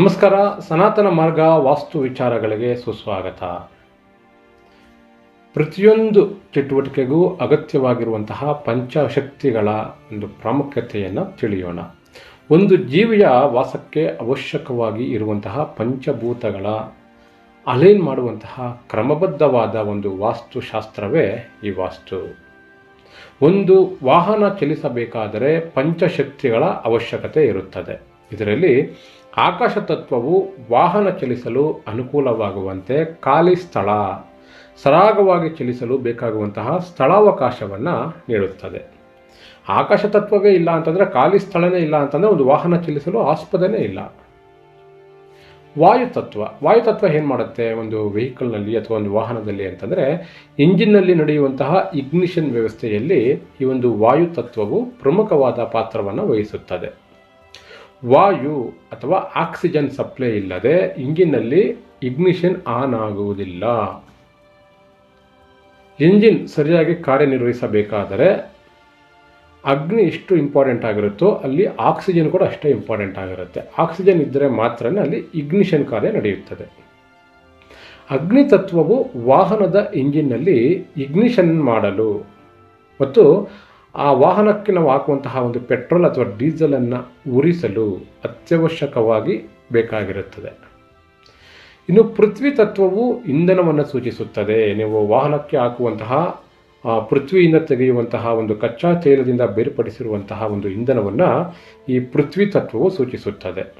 ನಮಸ್ಕಾರ, ಸನಾತನ ಮಾರ್ಗ ವಾಸ್ತು ವಿಚಾರಗಳಿಗೆ ಸುಸ್ವಾಗತ. ಪ್ರತಿಯೊಂದು ಚಟುವಟಿಕೆಗೂ ಅಗತ್ಯವಾಗಿರುವಂತಹ ಪಂಚಶಕ್ತಿಗಳ ಒಂದು ಪ್ರಾಮುಖ್ಯತೆಯನ್ನು ತಿಳಿಯೋಣ. ಒಂದು ಜೀವಿಯ ವಾಸಕ್ಕೆ ಅವಶ್ಯಕವಾಗಿ ಇರುವಂತಹ ಪಂಚಭೂತಗಳ ಅಲೈನ್ ಮಾಡುವಂತಹ ಕ್ರಮಬದ್ಧವಾದ ಒಂದು ವಾಸ್ತುಶಾಸ್ತ್ರವೇ ಈ ವಾಸ್ತು. ಒಂದು ವಾಹನ ಚಲಿಸಬೇಕಾದರೆ ಪಂಚಶಕ್ತಿಗಳ ಅವಶ್ಯಕತೆ ಇರುತ್ತದೆ. ಇದರಲ್ಲಿ ಆಕಾಶ ತತ್ವವು ವಾಹನ ಚಲಿಸಲು ಅನುಕೂಲವಾಗುವಂತೆ ಖಾಲಿ ಸ್ಥಳ, ಸರಾಗವಾಗಿ ಚಲಿಸಲು ಬೇಕಾಗುವಂತಹ ಸ್ಥಳಾವಕಾಶವನ್ನು ನೀಡುತ್ತದೆ. ಆಕಾಶ ತತ್ವವೇ ಇಲ್ಲ ಅಂತಂದರೆ ಖಾಲಿ ಸ್ಥಳನೇ ಇಲ್ಲ ಅಂತಂದರೆ ಒಂದು ವಾಹನ ಚಲಿಸಲು ಆಸ್ಪದನೇ ಇಲ್ಲ. ವಾಯುತತ್ವ ವಾಯುತತ್ವ ಏನು ಮಾಡುತ್ತೆ? ಒಂದು ವೆಹಿಕಲ್ನಲ್ಲಿ ಅಥವಾ ಒಂದು ವಾಹನದಲ್ಲಿ ಅಂತಂದರೆ ಇಂಜಿನ್ನಲ್ಲಿ ನಡೆಯುವಂತಹ ಇಗ್ನಿಷನ್ ವ್ಯವಸ್ಥೆಯಲ್ಲಿ ಈ ಒಂದು ವಾಯುತತ್ವವು ಪ್ರಮುಖವಾದ ಪಾತ್ರವನ್ನು ವಹಿಸುತ್ತದೆ. ವಾಯು ಅಥವಾ ಆಕ್ಸಿಜನ್ ಸಪ್ಲೈ ಇಲ್ಲದೆ ಇಂಜಿನ್ನಲ್ಲಿ ಇಗ್ನಿಷನ್ ಆನ್ ಆಗುವುದಿಲ್ಲ. ಇಂಜಿನ್ ಸರಿಯಾಗಿ ಕಾರ್ಯನಿರ್ವಹಿಸಬೇಕಾದರೆ ಅಗ್ನಿ ಎಷ್ಟು ಇಂಪಾರ್ಟೆಂಟ್ ಆಗಿರುತ್ತೋ ಅಲ್ಲಿ ಆಕ್ಸಿಜನ್ ಕೂಡ ಅಷ್ಟೇ ಇಂಪಾರ್ಟೆಂಟ್ ಆಗಿರುತ್ತೆ. ಆಕ್ಸಿಜನ್ ಇದ್ದರೆ ಮಾತ್ರ ಅಲ್ಲಿ ಇಗ್ನಿಷನ್ ಕಾರ್ಯ ನಡೆಯುತ್ತದೆ. ಅಗ್ನಿ ತತ್ವವು ವಾಹನದ ಇಂಜಿನ್ನಲ್ಲಿ ಇಗ್ನಿಷನ್ ಮಾಡಲು ಮತ್ತು ಆ ವಾಹನಕ್ಕೆ ನಾವು ಹಾಕುವಂತಹ ಒಂದು ಪೆಟ್ರೋಲ್ ಅಥವಾ ಡೀಸೆಲನ್ನು ಉರಿಸಲು ಅತ್ಯವಶ್ಯಕವಾಗಿ ಬೇಕಾಗಿರುತ್ತದೆ. ಇನ್ನು ಪೃಥ್ವಿ ತತ್ವವು ಇಂಧನವನ್ನು ಸೂಚಿಸುತ್ತದೆ. ನೀವು ವಾಹನಕ್ಕೆ ಹಾಕುವಂತಹ ಪೃಥ್ವಿಯಿಂದ ತೆಗೆಯುವಂತಹ ಒಂದು ಕಚ್ಚಾ ತೈಲದಿಂದ ಬೇರ್ಪಡಿಸಿರುವಂತಹ ಒಂದು ಇಂಧನವನ್ನು ಈ ಪೃಥ್ವಿ ತತ್ವವು ಸೂಚಿಸುತ್ತದೆ.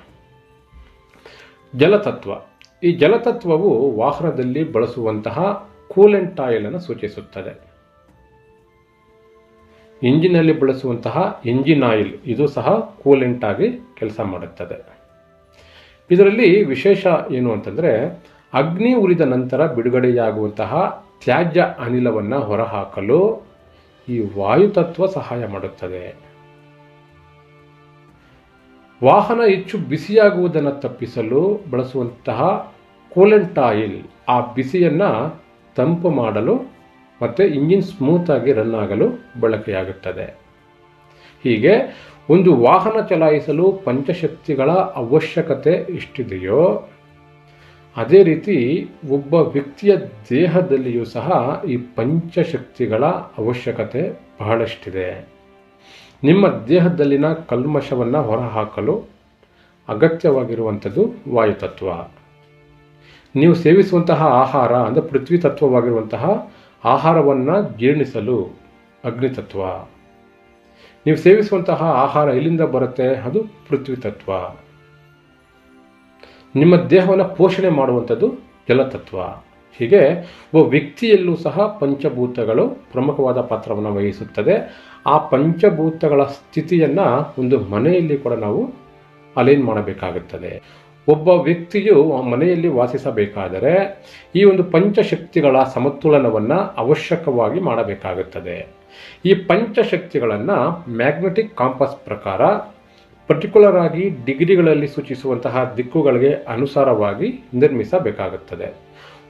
ಜಲತತ್ವ. ಈ ಜಲತತ್ವವು ವಾಹನದಲ್ಲಿ ಬಳಸುವಂತಹ ಕೂಲೆಂಟ್ ಆಯಿಲನ್ನು ಸೂಚಿಸುತ್ತದೆ. ಇಂಜಿನಲ್ಲಿ ಬಳಸುವಂತಹ ಇಂಜಿನ್ ಆಯಿಲ್ ಇದು ಸಹ ಕೂಲೆಂಟ್ ಆಗಿ ಕೆಲಸ ಮಾಡುತ್ತದೆ. ಇದರಲ್ಲಿ ವಿಶೇಷ ಏನು ಅಂತಂದರೆ ಅಗ್ನಿ ಉರಿದ ನಂತರ ಬಿಡುಗಡೆಯಾಗುವಂತಹ ತ್ಯಾಜ್ಯ ಅನಿಲವನ್ನು ಹೊರಹಾಕಲು ಈ ವಾಯುತತ್ವ ಸಹಾಯ ಮಾಡುತ್ತದೆ. ವಾಹನ ಹೆಚ್ಚು ಬಿಸಿಯಾಗುವುದನ್ನು ತಪ್ಪಿಸಲು ಬಳಸುವಂತಹ ಕೂಲೆಂಟ್ ಆಯಿಲ್ ಆ ಬಿಸಿಯನ್ನು ತಂಪು ಮಾಡಲು ಮತ್ತು ಇಂಜಿನ್ ಸ್ಮೂತಾಗಿ ರನ್ ಆಗಲು ಬಳಕೆಯಾಗುತ್ತದೆ. ಹೀಗೆ ಒಂದು ವಾಹನ ಚಲಾಯಿಸಲು ಪಂಚಶಕ್ತಿಗಳ ಅವಶ್ಯಕತೆ ಎಷ್ಟಿದೆಯೋ, ಅದೇ ರೀತಿ ಒಬ್ಬ ವ್ಯಕ್ತಿಯ ದೇಹದಲ್ಲಿಯೂ ಸಹ ಈ ಪಂಚಶಕ್ತಿಗಳ ಅವಶ್ಯಕತೆ ಬಹಳಷ್ಟಿದೆ. ನಿಮ್ಮ ದೇಹದಲ್ಲಿನ ಕಲ್ಮಶವನ್ನು ಹೊರಹಾಕಲು ಅಗತ್ಯವಾಗಿರುವಂಥದ್ದು ವಾಯುತತ್ವ. ನೀವು ಸೇವಿಸುವಂತಹ ಆಹಾರ ಅಂದರೆ ಪೃಥ್ವಿ ತತ್ವವಾಗಿರುವಂತಹ ಆಹಾರವನ್ನು ಜೀರ್ಣಿಸಲು ಅಗ್ನಿತತ್ವ. ನೀವು ಸೇವಿಸುವಂತಹ ಆಹಾರ ಎಲ್ಲಿಂದ ಬರುತ್ತೆ? ಅದು ಪೃಥ್ವಿ ತತ್ವ. ನಿಮ್ಮ ದೇಹವನ್ನು ಪೋಷಣೆ ಮಾಡುವಂಥದ್ದು ಜಲತತ್ವ. ಹೀಗೆ ಒಬ್ಬ ವ್ಯಕ್ತಿಯಲ್ಲೂ ಸಹ ಪಂಚಭೂತಗಳು ಪ್ರಮುಖವಾದ ಪಾತ್ರವನ್ನು ವಹಿಸುತ್ತದೆ. ಆ ಪಂಚಭೂತಗಳ ಸ್ಥಿತಿಯನ್ನು ಒಂದು ಮನೆಯಲ್ಲಿ ಕೂಡ ನಾವು ಅಲೈನ್ ಮಾಡಬೇಕಾಗುತ್ತದೆ. ಒಬ್ಬ ವ್ಯಕ್ತಿಯು ಆ ಮನೆಯಲ್ಲಿ ವಾಸಿಸಬೇಕಾದರೆ ಈ ಒಂದು ಪಂಚಶಕ್ತಿಗಳ ಸಮತೋಲನವನ್ನು ಅವಶ್ಯಕವಾಗಿ ಮಾಡಬೇಕಾಗುತ್ತದೆ. ಈ ಪಂಚಶಕ್ತಿಗಳನ್ನು ಮ್ಯಾಗ್ನೆಟಿಕ್ ಕಾಂಪಸ್ ಪ್ರಕಾರ ಪರ್ಟಿಕ್ಯುಲರ್ ಆಗಿ ಡಿಗ್ರಿಗಳಲ್ಲಿ ಸೂಚಿಸುವಂತಹ ದಿಕ್ಕುಗಳಿಗೆ ಅನುಸಾರವಾಗಿ ನಿರ್ಮಿಸಬೇಕಾಗುತ್ತದೆ.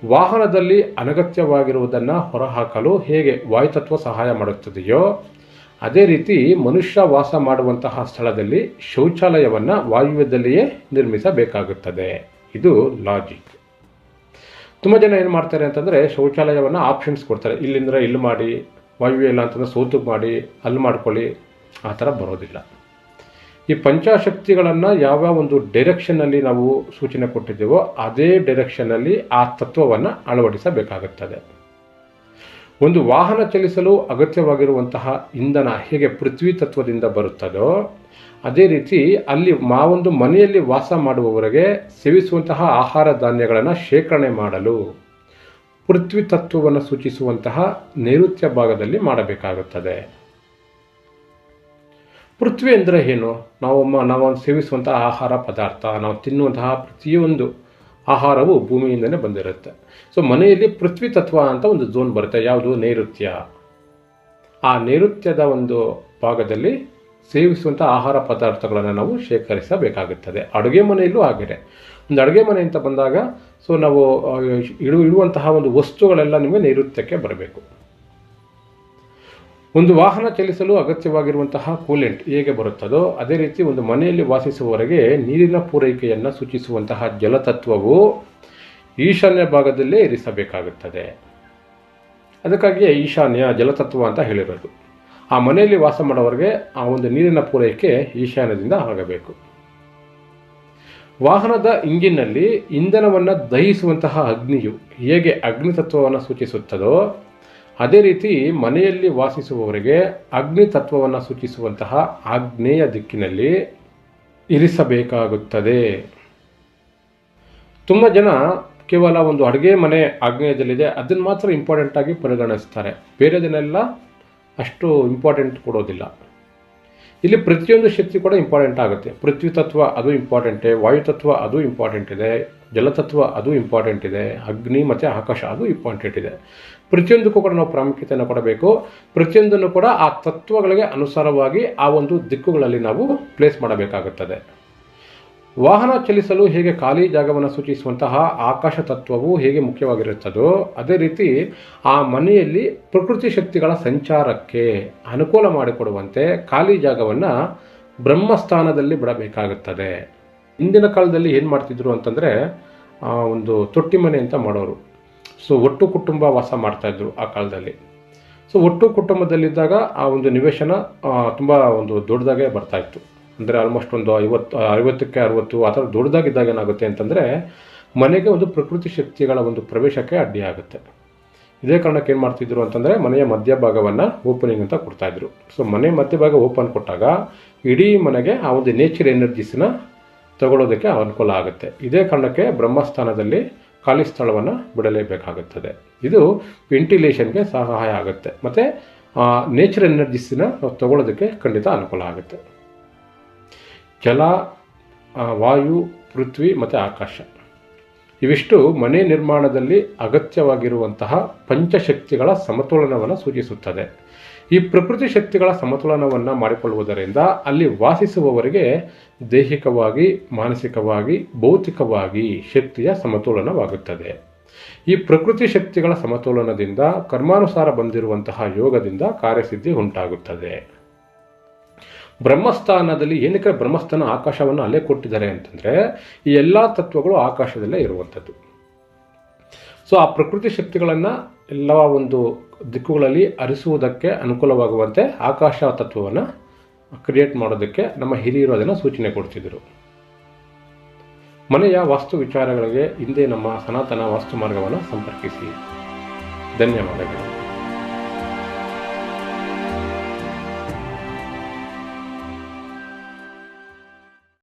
ವಾಹನದಲ್ಲಿ ಅನಗತ್ಯವಾಗಿರುವುದನ್ನು ಹೊರಹಾಕಲು ಹೇಗೆ ವಾಯುತತ್ವ ಸಹಾಯ ಮಾಡುತ್ತದೆಯೋ ಅದೇ ರೀತಿ ಮನುಷ್ಯ ವಾಸ ಮಾಡುವಂತಹ ಸ್ಥಳದಲ್ಲಿ ಶೌಚಾಲಯವನ್ನು ವಾಯುವ್ಯದಲ್ಲಿಯೇ ನಿರ್ಮಿಸಬೇಕಾಗುತ್ತದೆ. ಇದು ಲಾಜಿಕ್ ತುಂಬ ಜನ ಏನು ಮಾಡ್ತಾರೆ ಅಂತಂದರೆ ಶೌಚಾಲಯವನ್ನು ಆಪ್ಷನ್ಸ್ ಕೊಡ್ತಾರೆ. ಇಲ್ಲಿಂದ ಇಲ್ಲಿ ಮಾಡಿ, ವಾಯುವ್ಯ ಇಲ್ಲ ಅಂತಂದರೆ ಸೋತು ಮಾಡಿ, ಅಲ್ಲಿ ಮಾಡ್ಕೊಳ್ಳಿ. ಆ ಥರ ಬರೋದಿಲ್ಲ. ಈ ಪಂಚಾಶಕ್ತಿಗಳನ್ನು ಯಾವ್ಯಾವ ಒಂದು ಡೈರೆಕ್ಷನ್ನಲ್ಲಿ ನಾವು ಸೂಚನೆ ಕೊಟ್ಟಿದ್ದೇವೋ, ಅದೇ ಡೈರೆಕ್ಷನ್ನಲ್ಲಿ ಆ ತತ್ವವನ್ನು ಅಳವಡಿಸಬೇಕಾಗುತ್ತದೆ. ಒಂದು ವಾಹನ ಚಲಿಸಲು ಅಗತ್ಯವಾಗಿರುವಂತಹ ಇಂಧನ ಹೇಗೆ ಪೃಥ್ವಿ ತತ್ವದಿಂದ ಬರುತ್ತದೋ, ಅದೇ ರೀತಿ ಅಲ್ಲಿ ಮಾ ಒಂದು ಮನೆಯಲ್ಲಿ ವಾಸ ಮಾಡುವವರೆಗೆ ಸೇವಿಸುವಂತಹ ಆಹಾರ ಧಾನ್ಯಗಳನ್ನು ಶೇಖರಣೆ ಮಾಡಲು, ಪೃಥ್ವಿ ತತ್ವವನ್ನು ಸೂಚಿಸುವಂತಹ ನೈಋತ್ಯ ಭಾಗದಲ್ಲಿ ಮಾಡಬೇಕಾಗುತ್ತದೆ. ಪೃಥ್ವಿ ಅಂದರೆ ಏನು? ನಾವು ನಾವು ಸೇವಿಸುವಂತಹ ಆಹಾರ ಪದಾರ್ಥ, ನಾವು ತಿನ್ನುವಂತಹ ಪ್ರತಿಯೊಂದು ಆಹಾರವು ಭೂಮಿಯಿಂದಲೇ ಬಂದಿರುತ್ತೆ. ಸೊ ಮನೆಯಲ್ಲಿ ಪೃಥ್ವಿ ತತ್ವ ಅಂತ ಒಂದು ಝೋನ್ ಬರುತ್ತೆ. ಯಾವುದು? ನೈಋತ್ಯ. ಆ ನೈಋತ್ಯದ ಒಂದು ಭಾಗದಲ್ಲಿ ಸೇವಿಸುವಂಥ ಆಹಾರ ಪದಾರ್ಥಗಳನ್ನು ನಾವು ಶೇಖರಿಸಬೇಕಾಗುತ್ತದೆ. ಅಡುಗೆ ಮನೆಯಲ್ಲೂ ಆಗಿದೆ. ಒಂದು ಅಡುಗೆ ಮನೆ ಅಂತ ಬಂದಾಗ ಸೊ ನಾವು ಇಡು, ಇಡುವಂತಹ ಒಂದು ವಸ್ತುಗಳೆಲ್ಲ ನಿಮಗೆ ನೈಋತ್ಯಕ್ಕೆ ಬರಬೇಕು. ಒಂದು ವಾಹನ ಚಲಿಸಲು ಅಗತ್ಯವಾಗಿರುವಂತಹ ಕೂಲೆಂಟ್ ಹೇಗೆ ಬರುತ್ತದೋ ಅದೇ ರೀತಿ ಒಂದು ಮನೆಯಲ್ಲಿ ವಾಸಿಸುವವರೆಗೆ ನೀರಿನ ಪೂರೈಕೆಯನ್ನು ಸೂಚಿಸುವಂತಹ ಜಲತತ್ವವು ಈಶಾನ್ಯ ಭಾಗದಲ್ಲೇ ಇರಿಸಬೇಕಾಗುತ್ತದೆ. ಅದಕ್ಕಾಗಿಯೇ ಈಶಾನ್ಯ ಜಲತತ್ವ ಅಂತ ಹೇಳಿರೋದು. ಆ ಮನೆಯಲ್ಲಿ ವಾಸ ಮಾಡೋವರೆಗೆ ಆ ಒಂದು ನೀರಿನ ಪೂರೈಕೆ ಈಶಾನ್ಯದಿಂದ ಆಗಬೇಕು. ವಾಹನದ ಇಂಜಿನ್ನಲ್ಲಿ ಇಂಧನವನ್ನು ದಹಿಸುವಂತಹ ಅಗ್ನಿಯು ಹೇಗೆ ಅಗ್ನಿ ತತ್ವವನ್ನು ಸೂಚಿಸುತ್ತದೋ ಅದೇ ರೀತಿ ಮನೆಯಲ್ಲಿ ವಾಸಿಸುವವರಿಗೆ ಅಗ್ನಿ ತತ್ವವನ್ನು ಸೂಚಿಸುವಂತಹ ಆಗ್ನೇಯ ದಿಕ್ಕಿನಲ್ಲಿ ಇರಿಸಬೇಕಾಗುತ್ತದೆ. ತುಂಬ ಜನ ಕೇವಲ ಒಂದು ಅಡುಗೆ ಮನೆ ಆಗ್ನೇಯದಲ್ಲಿದೆ, ಅದನ್ನು ಮಾತ್ರ ಇಂಪಾರ್ಟೆಂಟ್ ಆಗಿ ಪರಿಗಣಿಸ್ತಾರೆ. ಬೇರೆದನ್ನೆಲ್ಲ ಅಷ್ಟು ಇಂಪಾರ್ಟೆಂಟ್ ಕೊಡೋದಿಲ್ಲ. ಇಲ್ಲಿ ಪ್ರತಿಯೊಂದು ಶಕ್ತಿ ಕೂಡ ಇಂಪಾರ್ಟೆಂಟ್ ಆಗುತ್ತೆ. ಪೃಥ್ವಿ ತತ್ವ ಅದು ಇಂಪಾರ್ಟೆಂಟೇ ವಾಯು ತತ್ವ ಅದು ಇಂಪಾರ್ಟೆಂಟ್ ಇದೆ. ಜಲತತ್ವ ಅದು ಇಂಪಾರ್ಟೆಂಟ್ ಇದೆ, ಅಗ್ನಿ ಮತ್ತು ಆಕಾಶ ಅದು ಇಂಪಾರ್ಟೆಂಟ್ ಇದೆ. ಪ್ರತಿಯೊಂದಕ್ಕೂ ಕೂಡ ನಾವು ಪ್ರಾಮುಖ್ಯತೆಯನ್ನು ಕೊಡಬೇಕು. ಪ್ರತಿಯೊಂದನ್ನು ಕೂಡ ಆ ತತ್ವಗಳಿಗೆ ಅನುಸಾರವಾಗಿ ಆ ಒಂದು ದಿಕ್ಕುಗಳಲ್ಲಿ ನಾವು ಪ್ಲೇಸ್ ಮಾಡಬೇಕಾಗುತ್ತದೆ. ವಾಹನ ಚಲಿಸಲು ಹೇಗೆ ಖಾಲಿ ಜಾಗವನ್ನು ಸೂಚಿಸುವಂತಹ ಆಕಾಶ ತತ್ವವು ಹೇಗೆ ಮುಖ್ಯವಾಗಿರುತ್ತದೋ, ಅದೇ ರೀತಿ ಆ ಮನೆಯಲ್ಲಿ ಪ್ರಕೃತಿ ಶಕ್ತಿಗಳ ಸಂಚಾರಕ್ಕೆ ಅನುಕೂಲ ಮಾಡಿಕೊಡುವಂತೆ ಖಾಲಿ ಜಾಗವನ್ನು ಬ್ರಹ್ಮಸ್ಥಾನದಲ್ಲಿ ಬಿಡಬೇಕಾಗುತ್ತದೆ. ಹಿಂದಿನ ಕಾಲದಲ್ಲಿ ಏನು ಮಾಡ್ತಿದ್ರು ಅಂತಂದರೆ ಒಂದು ತೊಟ್ಟಿ ಮನೆ ಅಂತ ಮಾಡೋರು. ಸೊ ಒಟ್ಟು ಕುಟುಂಬ ವಾಸ ಮಾಡ್ತಾಯಿದ್ರು ಆ ಕಾಲದಲ್ಲಿ. ಸೊ ಒಟ್ಟು ಕುಟುಂಬದಲ್ಲಿದ್ದಾಗ ಆ ಒಂದು ನಿವೇಶನ ತುಂಬ ಒಂದು ದೊಡ್ಡದಾಗೆ ಬರ್ತಾಯಿತ್ತು ಅಂದರೆ ಆಲ್ಮೋಸ್ಟ್ ಒಂದು ಐವತ್ತು, ಐವತ್ತಕ್ಕೆ ಅರುವತ್ತು, ಆ ಥರ ದೊಡ್ಡದಾಗಿದ್ದಾಗ ಏನಾಗುತ್ತೆ ಅಂತಂದರೆ, ಮನೆಗೆ ಒಂದು ಪ್ರಕೃತಿ ಶಕ್ತಿಗಳ ಒಂದು ಪ್ರವೇಶಕ್ಕೆ ಅಡ್ಡಿಯಾಗುತ್ತೆ ಇದೇ ಕಾರಣಕ್ಕೆ ಏನು ಮಾಡ್ತಿದ್ರು ಅಂತಂದರೆ, ಮನೆಯ ಮಧ್ಯಭಾಗವನ್ನು ಓಪನಿಂಗ್ ಅಂತ ಕೊಡ್ತಾಯಿದ್ರು ಸೊ ಮನೆ ಮಧ್ಯಭಾಗ ಓಪನ್ ಕೊಟ್ಟಾಗ, ಇಡೀ ಮನೆಗೆ ಆ ಒಂದು ನೇಚರ್ ಎನರ್ಜೀಸ್ನ ತಗೊಳ್ಳೋದಕ್ಕೆ ಅನುಕೂಲ ಆಗುತ್ತೆ. ಇದೇ ಕಾರಣಕ್ಕೆ ಬ್ರಹ್ಮಸ್ಥಾನದಲ್ಲಿ ಖಾಲಿ ಸ್ಥಳವನ್ನು ಬಿಡಲೇಬೇಕಾಗುತ್ತದೆ. ಇದು ವೆಂಟಿಲೇಷನ್ಗೆ ಸಹಾಯ ಆಗುತ್ತೆ. ಮತ್ತು ನೇಚರ್ ಎನರ್ಜಿಸಿನ ನಾವು ತಗೊಳ್ಳೋದಕ್ಕೆ ಖಂಡಿತ ಅನುಕೂಲ ಆಗುತ್ತೆ. ಜಲ ವಾಯು, ಪೃಥ್ವಿ ಮತ್ತು ಆಕಾಶ. ಇವಿಷ್ಟು ಮನೆ ನಿರ್ಮಾಣದಲ್ಲಿ ಅಗತ್ಯವಾಗಿರುವಂತಹ ಪಂಚಶಕ್ತಿಗಳ ಸಮತೋಲನವನ್ನು ಸೂಚಿಸುತ್ತದೆ. ಈ ಪ್ರಕೃತಿ ಶಕ್ತಿಗಳ ಸಮತೋಲನವನ್ನು ಮಾಡಿಕೊಳ್ಳುವುದರಿಂದ ಅಲ್ಲಿ ವಾಸಿಸುವವರಿಗೆ ದೈಹಿಕವಾಗಿ, ಮಾನಸಿಕವಾಗಿ, ಭೌತಿಕವಾಗಿ ಶಕ್ತಿಯ ಸಮತೋಲನವಾಗುತ್ತದೆ. ಈ ಪ್ರಕೃತಿ ಶಕ್ತಿಗಳ ಸಮತೋಲನದಿಂದ ಕರ್ಮಾನುಸಾರ ಬಂದಿರುವಂತಹ ಯೋಗದಿಂದ ಕಾರ್ಯಸಿದ್ಧಿ ಉಂಟಾಗುತ್ತದೆ. ಬ್ರಹ್ಮಸ್ಥಾನದಲ್ಲಿ ಏನಕ್ಕೆ ಬ್ರಹ್ಮಸ್ಥಾನ ಆಕಾಶವನ್ನು ಅಲ್ಲೇ ಕೊಟ್ಟಿದ್ದಾರೆ ಅಂತಂದರೆ ಈ ಎಲ್ಲ ತತ್ವಗಳು ಆಕಾಶದಲ್ಲೇ ಇರುವಂಥದ್ದು. ಸೊ ಆ ಪ್ರಕೃತಿ ಶಕ್ತಿಗಳನ್ನು ಎಲ್ಲ ಒಂದು ದಿಕ್ಕುಗಳಲ್ಲಿ ಹರಿಸುವುದಕ್ಕೆ ಅನುಕೂಲವಾಗುವಂತೆ ಆಕಾಶ ತತ್ವವನ್ನು ಕ್ರಿಯೇಟ್ ಮಾಡೋದಕ್ಕೆ ನಮ್ಮ ಹಿರಿಯರು ಅದನ್ನು ಸೂಚನೆ ಕೊಡ್ತಿದ್ದರು ಮನೆಯ ವಾಸ್ತು ವಿಚಾರಗಳಿಗೆ ಹಿಂದೆ ನಮ್ಮ ಸನಾತನ ವಾಸ್ತು ಮಾರ್ಗವನ್ನು ಸಂಪರ್ಕಿಸಿ. ಧನ್ಯವಾದಗಳು.